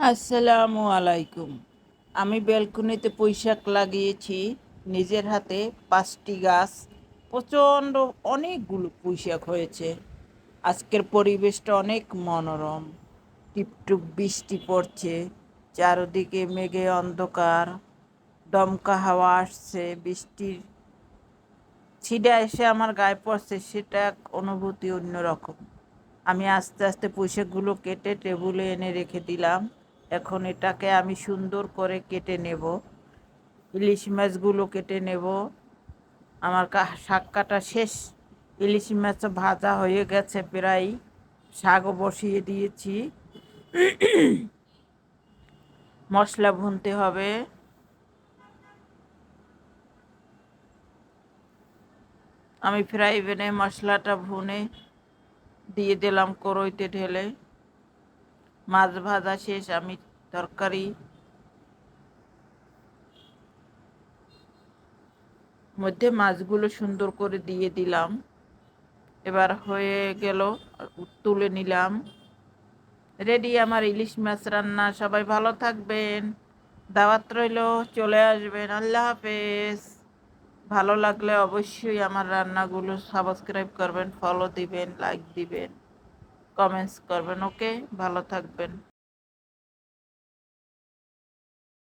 আসসালামু আলাইকুম। আমি ব্যালকনিতে পুঁইশাক লাগিয়েছি। নিজের হাতে পাঁচটি গাছ। প্রচণ্ড অনেকগুলো পুঁইশাক হয়েছে। আজকের পরিবেশটা অনেক মনোরম। টিপটুপ বৃষ্টি পড়ছে। চারদিকে মেঘে অন্ধকার। দমকা হাওয়া আসছে। বৃষ্টির ছিটা এসে আমার গায়ে পড়ছে। সেটা এক অনুভূতি অন্যরকম। আমি আস্তে আস্তে পুঁইশাকগুলো কেটে টেবিলে এনে রেখে দিলাম। এখন এটাকে আমি সুন্দর করে কেটে নেব। ইলিশ মাছগুলো কেটে নেব। আমার শাক কাটা শেষ। ইলিশ মাছ ভাজা হয়ে গেছে প্রায়। শাকও বসিয়ে দিয়েছি। মশলা ভুনতে হবে। আমি ফ্রাই প্যানে মশলাটা ভুনে দিয়ে দিলাম কড়ইতে ঢেলে। মাছ ভাজা শেষ, আমি তরকারি, মধ্যে মাছগুলো সুন্দর করে দিয়ে দিলাম। এবার হয়ে গেল, তুলে নিলাম। রেডি আমার ইলিশ মাছ রান্না, সবাই ভালো থাকবেন। দাওয়াত রইল, চলে আসবেন। আল্লাহ হাফেজ। ভালো লাগলে অবশ্যই আমার রান্নাগুলো সাবস্ক্রাইব করবেন ফলো দিবেন লাইক দিবেন। কমেন্টস করবেন ওকে ভালো থাকবেন।